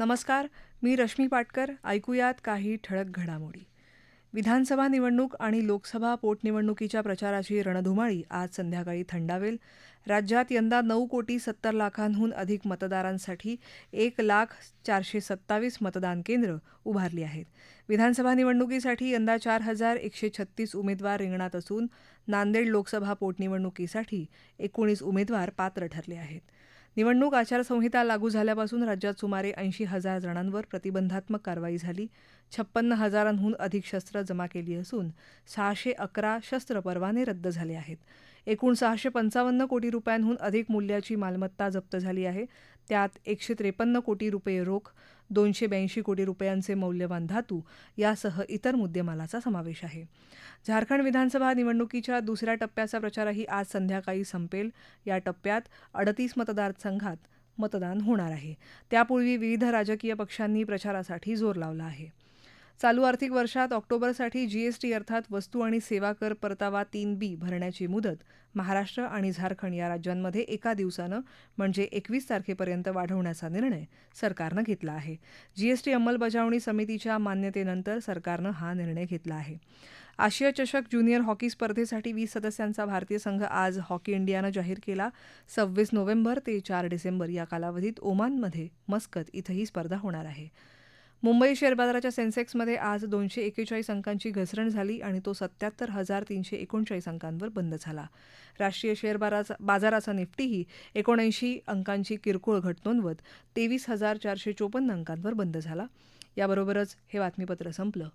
नमस्कार मी रश्मी पाटकर. ऐकूयात काही ठळक घडामोडी. विधानसभा निवडणूक आणि लोकसभा पोटनिवडणुकीच्या प्रचाराची रणधुमाळी आज संध्याकाळी थंडावेल. राज्यात यंदा नऊ कोटी सत्तर लाखांहून अधिक मतदारांसाठी एक लाख चारशे सत्तावीस मतदान केंद्र उभारली आहेत. विधानसभा निवडणुकीसाठी यंदा चार हजार एकशे छत्तीस उमेदवार रिंगणात असून नांदेड लोकसभा पोटनिवडणुकीसाठी एकोणीस उमेदवार पात्र ठरले आहेत. निवडणूक आचारसंहिता लागू झाल्यापासून राज्यात सुमारे ऐंशी हजार जणांवर प्रतिबंधात्मक कारवाई झाली. छप्पन्न हजारांहून अधिक शस्त्र जमा केली असून सहाशे अकरा शस्त्र परवाने रद्द झाले आहेत. एकूण सहाशे पंचावन्न कोटी रुपयांहून अधिक मूल्याची मालमत्ता जप्त झाली आहे. त्यात एकशे त्रेपन्न कोटी रुपये रोख दोनशे ब्याऐंशी कोटी रुपयांचे मौल्यवान धातू यासह इतर मुद्देमालाचा समावेश आहे. झारखंड विधानसभा निवडणुकीच्या दुसऱ्या टप्प्याचा प्रचारही आज संध्याकाळी संपेल. या टप्प्यात अडतीस मतदारसंघात मतदान होणार आहे. त्यापूर्वी विविध राजकीय पक्षांनी प्रचारासाठी जोर लावला आहे. चालू आर्थिक वर्षात ऑक्टोबरसाठी जीएसटी अर्थात वस्तू आणि सेवा कर परतावा तीन बी भरण्याची मुदत महाराष्ट्र आणि झारखंड या राज्यांमध्ये एका दिवसानं म्हणजे एकवीस तारखेपर्यंत वाढवण्याचा निर्णय सरकारनं घेतला आहे. जीएसटी अंमलबजावणी समितीच्या मान्यतेनंतर सरकारनं हा निर्णय घेतला आहे. आशिया चषक ज्युनियर हॉकी स्पर्धेसाठी वीस सदस्यांचा भारतीय संघ आज हॉकी इंडियानं जाहीर केला. सव्वीस नोव्हेंबर ते चार डिसेंबर या कालावधीत ओमानमध्ये मस्कत इथं ही स्पर्धा होणार आहे. मुंबई शेअर बाजाराच्या सेन्सेक्समध्ये आज दोनशे एकेचाळीस अंकांची घसरण झाली आणि तो सत्याहत्तर हजार तीनशे एकोणचाळीस अंकांवर बंद झाला. राष्ट्रीय शेअर बाजाराचा बाजाराचा निफ्टीही एकोणऐंशी अंकांची किरकोळ घट नोंदवत तेवीस हजार चारशे चोपन्न अंकांवर बंद झाला. याबरोबरच हे बातमीपत्र संपलं.